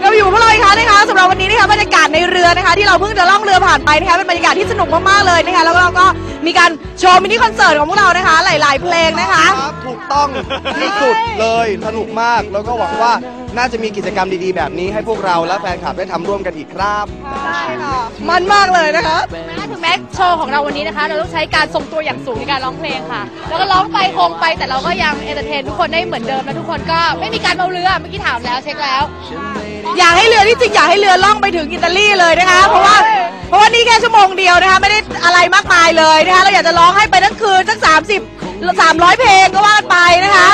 เราอยู่กับพวกเราอีกครั้งนะคะสำหรับวันนี้นะคะบรรยากาศในเรือนะคะ ที่เราเพิ่งจะล่องเรือผ่านไปนะคะเป็นบรรยากาศที่สนุกมากๆเลยนะคะแล้วเราก็มีการโชว์มินิคอนเสิร์ตของพวกเรานะคะ หลาย ๆ เพลงนะคะ ครับถูกต้องที่สุดเลยสนุกมากแล้วก็หวังว่าน่าจะมีกิจกรรมดีๆ แบบนี้ให้พวกเราและแฟนคลับได้ทำร่วมกันอีกครับใช่ค่ะมันมากเลยนะคะ ถึงแม้โชว์ของเราวันนี้นะคะ เราต้องใช้การทรงตัวอย่างสูงในการร้องเพลงค่ะ แล้วก็ร้องไปโฮงไปแต่เราก็ยังเอนเตอร์เทนทุกคนได้เหมือนเดิมและทุกคนก็ไม่มีการเมาเรือเมื่อกี้ถามแล้วเช็คแล้ว อยากให้เรือที่จริงอยากให้เรือล่องไปถึงอิตาลีเลยนะคะ เพราะว่าเพราะว่านี่แค่ชั่วโมงเดียวนะคะไม่ได้อะไรมากมายเลยนะคะเราอยากจะร้องให้ไปทั้งคืนสักสามสิบสามร้อยเพลงก็ว่ากันไปนะคะ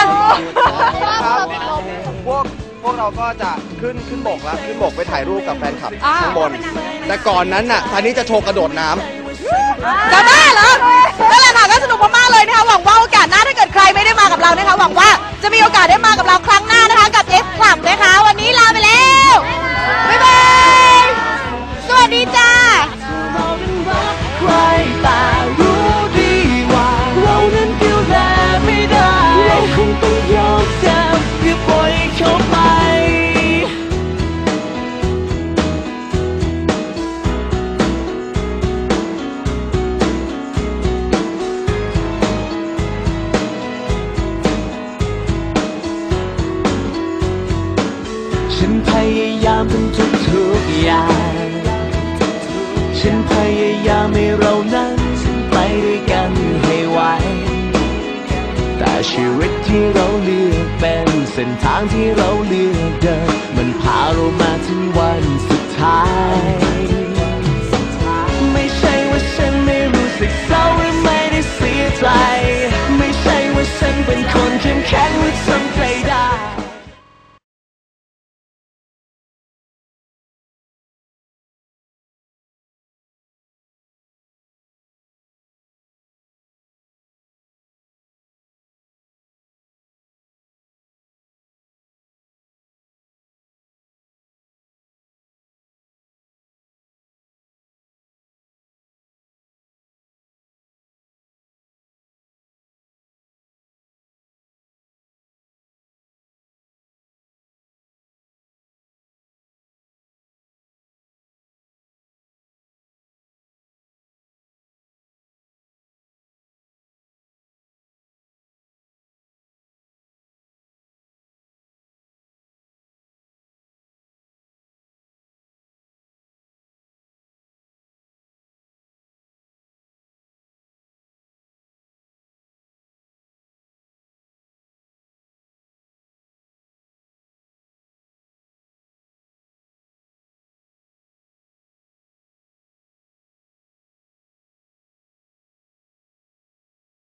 ครับพวกพวกเราก็จะขึ้นขึ้นบกแล้วขึ้นบกไปถ่ายรูปกับแฟนคลับอ่า ข้างบน แต่ก่อนนั้นน่ะทานนี้จะโชว์กระโดดน้ำ จะบ้าเหรอนั่นแหละค่ะก็สนุกมากๆเลยนะคะหวังว่าโอกาสหน้าถ้าเกิดใครไม่ได้มากับเรานะคะหวังว่าจะมีโอกาสได้มากับ ฉันพยายามทำทุกทุกอย่าง ฉันพยายามให้เรานั้นไปด้วยกันให้ไหว แต่ชีวิตที่เราเลือกเป็นเส้นทางที่เราเลือก